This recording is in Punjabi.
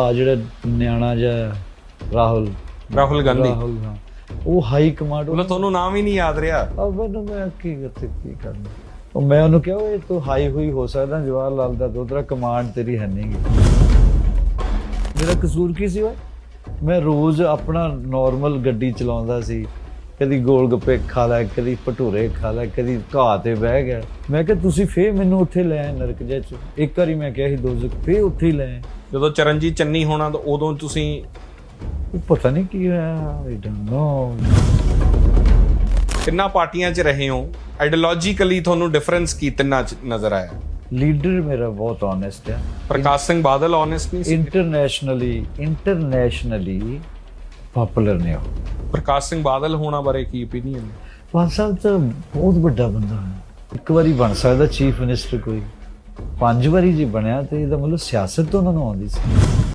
ਆ ਜਿਹੜਾ ਨਿਆਣਾ ਜਿਹਾ ਰਾਹੁਲ। ਰਾਹੁਲ ਗਾਂਧੀ। ਰਾਹੁਲ ਹਾਂ। ਉਹ ਹਾਈ ਕਮਾਂਡ ਮਤਲਬ ਤੁਹਾਨੂੰ ਨਾਮ ਹੀ ਨਹੀਂ ਯਾਦ ਰਿਹਾ? ਅਬ ਮੈਨੂੰ ਮੈਂ ਕੀ ਕਰਤੇ ਕੀ ਕਰਨਾ? ਉਹ ਮੈਂ ਉਹਨੂੰ ਕਿਹਾ ਇਹ ਤੂੰ ਹਾਈ ਹੋਈ ਹੋ ਸਕਦਾ ਜਵਾਹਰ ਲਾਲ ਦਾ ਦੋਤਰਾ ਕਮਾਂਡ ਤੇਰੀ ਹੈ ਨਹੀਂਗੀ ਮੇਰਾ ਕਸੂਰ ਕੀ ਸੀ ਓਏ? ਮੈਂ ਰੋਜ਼ ਆਪਣਾ ਨਾਰਮਲ ਗੱਡੀ ਚਲਾਉਂਦਾ ਸੀ। ਕਦੀ ਗੋਲ ਗੱਪੇ ਖਾ ਲੈ ਕਦੀ ਭਟੂਰੇ ਖਾ ਲੈ ਕਦੀ ਘਾਹ ਤੇ ਬਹਿ ਗਿਆ। ਮੈਂ ਕਿਹਾ ਤੁਸੀਂ ਫੇਰ ਮੈਨੂੰ ਉੱਥੇ ਲੈ ਆਏ ਨਰਕ ਜੇ ਚ? ਇੱਕ ਵਾਰੀ ਮੈਂ ਕਿਹਾ ਸੀ ਦੋਜ਼ਖ ਫੇਰ ਉੱਥੇ ਹੀ ਲੈ ਆਏ। ਜਦੋਂ ਚਰਨਜੀਤ ਚੰਨੀ ਹੋਣਾ ਤਾਂ ਉਦੋਂ ਤੁਸੀਂ ਪਤਾ ਨਹੀਂ ਕੀ ਹੋਇਆ ਆਈ ਡੋਨਟ ਨੋ ਤਿੰਨਾਂ ਪਾਰਟੀਆਂ 'ਚ ਰਹੇ ਹੋ। ਆਈਡੀਓਲੋਜੀਕਲੀ ਤੁਹਾਨੂੰ ਡਿਫਰੈਂਸ ਕੀ ਤਿੰਨਾਂ 'ਚ ਨਜ਼ਰ ਆਇਆ? ਲੀਡਰ ਮੇਰਾ ਬਹੁਤ ਓਨੈਸਟ ਹੈ। ਪ੍ਰਕਾਸ਼ ਸਿੰਘ ਬਾਦਲ ਓਨੈਸਟ ਨਹੀਂ ਸੀ? ਇੰਟਰਨੈਸ਼ਨਲੀ ਇੰਟਰਨੈਸ਼ਨਲੀ ਪਪੂਲਰ ਨੇ ਉਹ। ਪ੍ਰਕਾਸ਼ ਸਿੰਘ ਬਾਦਲ ਹੋਣਾ ਬਾਰੇ ਕੀ ਓਪੀਨੀਅਨ ਪੰਜ ਸਾਲ ਤਾਂ ਬਹੁਤ ਵੱਡਾ ਬੰਦਾ ਹੈ। ਇੱਕ ਵਾਰੀ ਬਣ ਸਕਦਾ ਚੀਫ ਮਿਨਿਸਟਰ ਕੋਈ। ਪੰਜ ਵਾਰੀ ਜੇ ਬਣਿਆ ਤੇ ਇਹਦਾ ਮਤਲਬ ਸਿਆਸਤ ਤਾਂ ਉਹਨਾਂ ਨੂੰ ਆਉਂਦੀ ਸੀ।